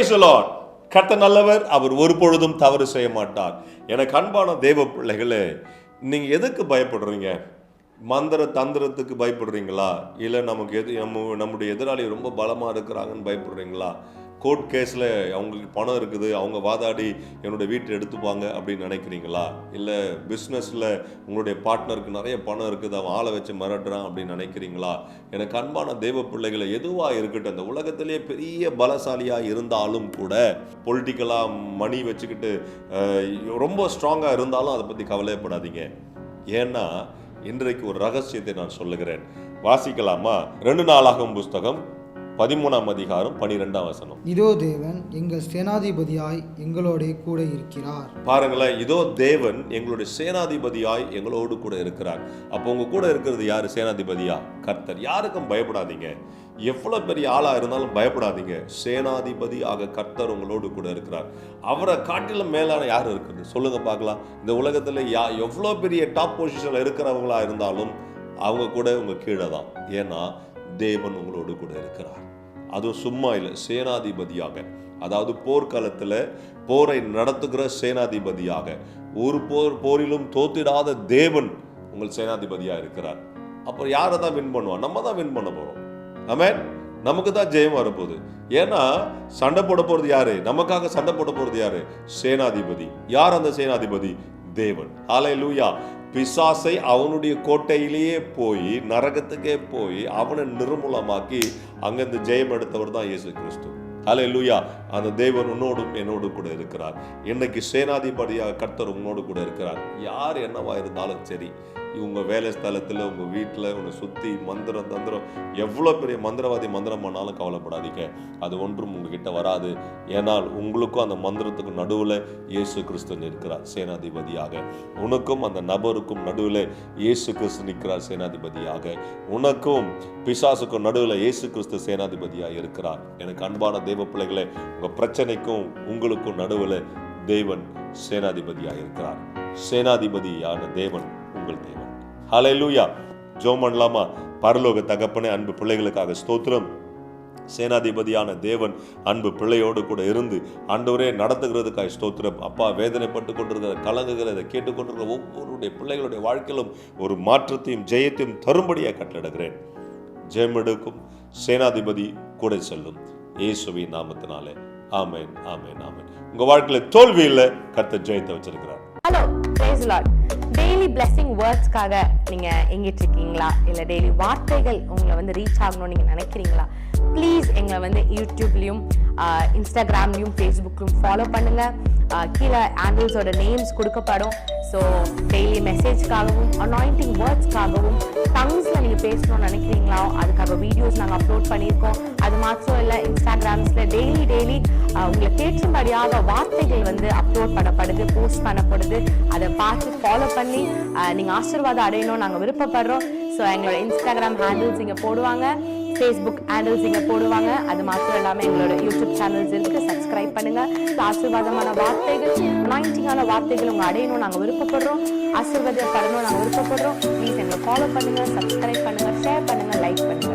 Price Lord கர்த்த நல்லவர் அவர் ஒரு பொழுதும் தவறு செய்ய மாட்டார். எனக்கு அன்பான தேவ பிள்ளைகளே நீங்க எதுக்கு பயப்படுறீங்க? மந்திர தந்திரத்துக்கு பயப்படுறீங்களா? இல்லை நமக்கு எது நம்ம நம்முடைய எதிராளி ரொம்ப பலமாக இருக்கிறாங்கன்னு பயப்படுறீங்களா? கோர்ட் கேஸில் அவங்களுக்கு பணம் இருக்குது அவங்க வாதாடி என்னோடய வீட்டை எடுத்துப்பாங்க அப்படின்னு நினைக்கிறீங்களா? இல்லை பிஸ்னஸில் உங்களுடைய பார்ட்னருக்கு நிறைய பணம் இருக்குது அவன் ஆளை வச்சு மிரட்டுறான் அப்படின்னு நினைக்கிறீங்களா? எனக்கு அன்பான தெய்வ பிள்ளைகளை எதுவாக இருக்கட்டும் இந்த உலகத்திலேயே பெரிய பலசாலியாக இருந்தாலும் கூட பொலிட்டிக்கலாக மணி வச்சுக்கிட்டு ரொம்ப ஸ்ட்ராங்காக இருந்தாலும் அதை பற்றி கவலையப்படாதீங்க. ஏன்னா இன்றைக்கு ஒரு ரகசியத்தை நான் சொல்லுகிறேன். வாசிக்கலாமா? ரெண்டு நாளாகும் புஸ்தகம். பதிமூணாம் அதிகாரம் பனிரெண்டாம் வசனம். இதோ தேவன் எங்கள் சேனாதிபதியாய் எங்களோட கூட இருக்கிறார். பாருங்களேன் இதோ தேவன் எங்களுடைய சேனாதிபதியாய் எங்களோடு கூட இருக்கிறார். அப்போ உங்க கூட இருக்கிறது யாரு? சேனாதிபதியா? கர்த்தர். யாருக்கும் பயப்படாதீங்க. எவ்வளவு பெரிய ஆளா இருந்தாலும் பயப்படாதீங்க. சேனாதிபதி ஆக கர்த்தர் உங்களோடு கூட இருக்கிறார். அவரை காட்டிலும் மேலான யார் இருக்குது? சொல்லுங்க பார்க்கலாம். இந்த உலகத்துல யா எவ்வளோ பெரிய டாப் பொசிஷன்ல இருக்கிறவங்களா இருந்தாலும் அவங்க கூட உங்க கீழே தான் ஏன்னா தேவன் உங்களோடு கூட இருக்கிறார். அதுவும் சும்மா இல்லை சேனாதிபதியாக. அதாவது போர்க்காலத்தில் போரை நடத்துகிற சேனாதிபதியாக. ஒரு போர் போரிலும் தோத்திடாத தேவன் உங்கள் சேனாதிபதியாக இருக்கிறார். அப்புறம் யாரை தான் வின் பண்ணுவான் நம்ம தான் வின் பண்ண போகிறோம் ஆமென் நமக்கு தான் ஜெயம் வரப்போகுது. ஏன்னா சண்டை போட போகிறது யாரு? நமக்காக சண்டை போட போகிறது யாரு? சேனாதிபதி. யார் அந்த சேனாதிபதி? தேவன். ஹாலே லூயா பிசாசை அவனுடைய கோட்டையிலேயே போய் நரகத்துக்கே போய் அவனை நிர்மூலமாக்கி அங்கிருந்து ஜெயம் எடுத்தவர் தான் இயேசு கிறிஸ்து. அலை லூயா அந்த தேவன் உன்னோடும் என்னோடு கூட இருக்கிறார். இன்னைக்கு சேனாதிபதியாக கர்த்தர் உன்னோடு கூட இருக்கிறார். யார் என்னவா இருந்தாலும் சரி உங்கள் வேலை ஸ்தலத்தில் உங்கள் வீட்டில் உன்னை சுற்றி மந்திரம் தந்திரம் எவ்வளோ பெரிய மந்திரவாதி மந்திரம் பண்ணாலும் கவலைப்படாதீங்க. அது ஒன்றும் உங்ககிட்ட வராது. ஏனால் உங்களுக்கும் அந்த மந்திரத்துக்கும் நடுவில் இயேசு கிறிஸ்து நிற்கிறார் சேனாதிபதியாக. உனக்கும் அந்த நபருக்கும் நடுவில் இயேசு கிறிஸ்து நிற்கிறார் சேனாதிபதியாக. உனக்கும் பிசாசுக்கும் நடுவில் இயேசு கிறிஸ்து சேனாதிபதியாக இருக்கிறார். எனக்கு அன்பான தெய்வ பிள்ளைகளை உங்கள் பிரச்சனைக்கும் உங்களுக்கும் நடுவில் தேவன் சேனாதிபதியாக இருக்கிறார். சேனாதிபதியான தேவன் உங்கள் தேவன். ஹalleluya. லூயா பண்ணலாமா பரலோக தகப்பனே அன்பு பிள்ளைகளுக்காக ஸ்தோத்திரம். சேனாதிபதியான தேவன் அன்பு பிள்ளையோடு கூட இருந்து ஆண்டவரே நடத்துகிறதுக்காக ஸ்தோத்திரம். அப்பா வேதனைப்பட்டு கொண்டிருக்கிற கலங்குகிற இதை கேட்டுக்கொண்டிருக்கிற ஒவ்வொருடைய பிள்ளைகளுடைய வாழ்க்கையிலும் ஒரு மாற்றத்தையும் ஜெயத்தையும் தரும்படியாக கட்டளிடுகிறேன் ஜெயம் எடுக்கும் சேனாதிபதி கூட செல்லும். இயேசுவின் நாமத்தினாலே. ஆமேன் ஆமேன் ஆமேன். உங்க வாழ்க்கையில தோல்வி இல்லை கர்த்தர் ஜெயத்தை வச்சிருக்கிறார். ஹலோ டெய்லி பிளெஸிங் வேர்ட்ஸ்க்காக நீங்கள் எங்கிட்டு இருக்கீங்களா இல்லை டெய்லி வார்த்தைகள் உங்களை வந்து ரீச் ஆகணும்னு நீங்கள் நினைக்கிறீங்களா? ப்ளீஸ் எங்களை வந்து யூடியூப்லயும் இன்ஸ்டாகிராம்லயும் ஃபேஸ்புக்லையும் ஃபாலோ பண்ணுங்கள் கீழே ஆண்டில்ஸோட நேம்ஸ் கொடுக்கப்படும். ஸோ டெய்லி மெசேஜ்க்காகவும் அனாயிண்டிங் வேர்ட்ஸ்க்காகவும் டங்ஸில் நீங்கள் பேசணும்னு நினைக்கிறீங்களா? அதுக்காக வீடியோஸ் நாங்கள் அப்லோட் பண்ணியிருக்கோம். அது மாத்திரம் இல்லை இன்ஸ்டாகிராம்ஸில் டெய்லி டெய்லி உங்களை ஏற்றும்படியாக வார்த்தைகள் வந்து அப்லோட் பண்ணப்படுது போஸ்ட் பண்ணப்படுது. அதை பார்த்து ஃபாலோ பண்ணி நீங்கள் ஆசீர்வாதம் அடையணும் நாங்கள் விருப்பப்படுறோம். ஸோ எங்களோட இன்ஸ்டாகிராம் ஹேண்டில்ஸ் இங்கே போடுவாங்க. ஃபேஸ்புக் ஹேண்டில்ஸ் இங்கே போடுவாங்க. அது மாத்திரம் இல்லாமல் எங்களோட யூடியூப் சேனல்ஸ் இருக்குது சப்ஸ்கிரைப் ஸோ ஆசீர்வாதமான வார்த்தைகள் அனாயிண்டிங்கான வார்த்தைகள் உங்கள் அடையணும் நாங்கள் விருப்பப்படுறோம். ஆசீர்வாதப்படணும் நாங்கள் விருப்பப்படுறோம். ப்ளீஸ் எங்களை ஃபாலோ பண்ணுங்கள் சப்ஸ்கிரைப் பண்ணுங்கள் ஷேர் பண்ணுங்கள் லைக் பண்ணுங்கள்